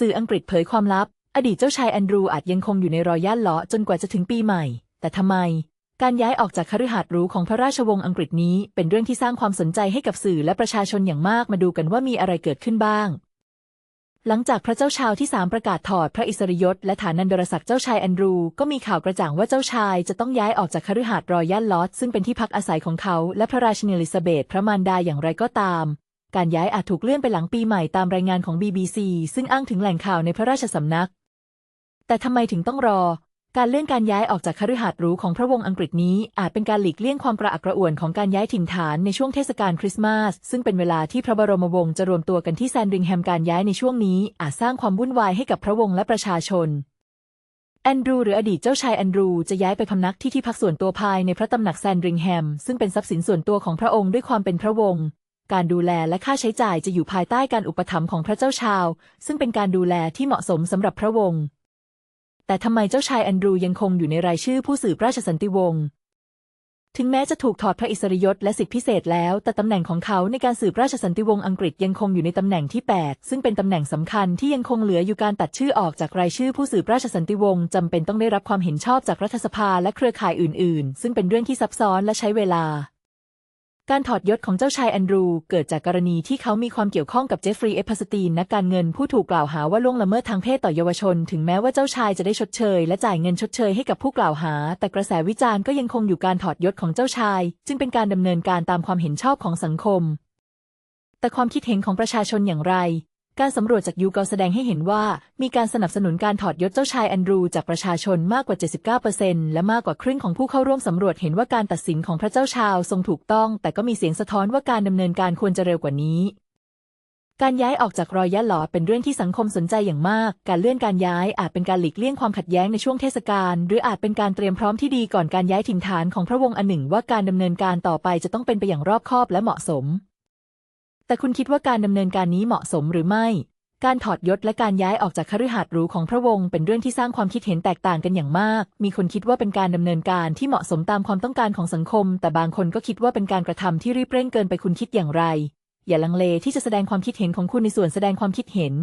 สื่ออังกฤษเผยความลับ อดีตเจ้าชายแอนดรูอาจยังคงอยู่ในรอยย่านเลาะจนกว่าจะถึงปีใหม่ แต่ทำไม การย้ายออกจากคฤหาสน์หรูของพระราชวงศ์อังกฤษนี้ เป็นเรื่องที่สร้างความสนใจให้กับสื่อและประชาชนอย่างมากมาดูกันว่ามีอะไรเกิดขึ้นบ้าง หลังจากพระเจ้าชาวที่สามประกาศถอดพระอิสริยศและฐานันดรศักดิ์เจ้าชายแอนดรูก็มีข่าวกระจ่างว่าเจ้าชายจะต้องย้ายออกจากคฤหาสน์รอยัลลอตซึ่งเป็นที่พักอาศัยของเขาและพระราชินีอลิซาเบธพระมารดาอย่างไรก็ตาม การย้ายอาจถูกเลื่อนไปหลังปีใหม่ตามรายงานของ BBC ซึ่งอ้างถึงแหล่งข่าวในพระราชสำนัก แต่ทำไมถึงต้องรอ การเลื่อนการย้ายออกจากคฤหาสน์หรูของพระวงศ์อังกฤษนี้ อาจเป็นการหลีกเลี่ยงความกระอักกระอ่วนของการย้ายถิ่นฐานในช่วงเทศกาลคริสต์มาส ซึ่งเป็นเวลาที่พระบรมวงศ์จะรวมตัวกันที่แซนดริงแฮมการย้ายในช่วงนี้ อาจสร้างความวุ่นวายให้กับพระวงศ์และประชาชนแอนดรูหรืออดีตเจ้าชายแอนดรูจะย้ายไปพำนักที่ที่พักส่วนตัวภายในพระตำหนักแซนดริงแฮม ซึ่งเป็นทรัพย์สินส่วนตัวของพระองค์ด้วยความเป็นพระวงศ์ การดูแลและค่าใช้จ่ายจะอยู่ภายใต้การอุปถัมภ์ของพระเจ้าชาว ซึ่งเป็นการดูแลที่เหมาะสมสำหรับพระวงศ์ แต่ทำไมเจ้าชายแอนดรูยังคงอยู่ในรายชื่อผู้สืบราชสันติวงศ์ถึงแม้จะถูกถอดพระอิสริยศและสิทธิพิเศษแล้ว แต่ตำแหน่งของเขาในการสืบราชสันติวงศ์อังกฤษยังคงอยู่ในตำแหน่งที่ 8 ซึ่งเป็นตำแหน่งสำคัญที่ยังคงเหลืออยู่การตัดชื่อออกจากรายชื่อผู้สืบราชสันติวงศ์จำเป็นต้องได้รับความเห็นชอบจากรัฐสภาและเครือข่ายอื่น ๆ ซึ่งเป็นเรื่องที่ซับซ้อนและใช้เวลา การถอดยศของเจ้าชายแอนดรูเกิดจากกรณีที่เขามีความเกี่ยวข้องกับเจฟฟรีย์เอพาสตีนนักการเงินผู้ถูกกล่าวหาว่าล่วงละเมิดทางเพศต่อเยาวชน ถึงแม้ว่าเจ้าชายจะได้ชดเชย และจ่ายเงินชดเชยให้กับผู้กล่าวหา แต่กระแสวิจารณ์ก็ยังคงอยู่การถอดยศของเจ้าชาย จึงเป็นการดำเนินการตามความเห็นชอบของสังคม แต่ความคิดเห็นของประชาชนอย่างไร การสำรวจจากยูกอแสดงให้เห็นว่า มีการสนับสนุนการถอดยศเจ้าชายแอนดรูจากประชาชนมากกว่า 79%และมากกว่าครึ่งของผู้เข้าร่วมสำรวจเห็นว่าการตัดสินของพระเจ้าชาวทรงถูกต้อง แต่ก็มีเสียงสะท้อนว่าการดำเนินการควรจะเร็วกว่านี้การย้ายออกจากรอยยัลหลอเป็นเรื่องที่สังคมสนใจอย่างมาก การเลื่อนการย้ายอาจเป็นการหลีกเลี่ยงความขัดแย้งในช่วงเทศกาล หรืออาจเป็นการเตรียมพร้อมที่ดีก่อนการย้ายถิ่นฐานของพระวงศ์อันหนึ่ง ว่าการดำเนินการต่อไปจะต้องเป็นไปอย่างรอบคอบและเหมาะสม แต่คุณคิดว่าการดำเนินการนี้เหมาะสมหรือไม่ การถอดยศและการย้ายออกจากคฤหาสน์หรูของพระวงศ์เป็นเรื่องที่สร้างความคิดเห็นแตกต่างกันอย่างมาก มีคนคิดว่าเป็นการดำเนินการที่เหมาะสมตามความต้องการของสังคม แต่บางคนก็คิดว่าเป็นการกระทำที่รีบเร่งเกินไปคุณคิดอย่างไร อย่าลังเลที่จะแสดงความคิดเห็นของคุณในส่วนแสดงความคิดเห็น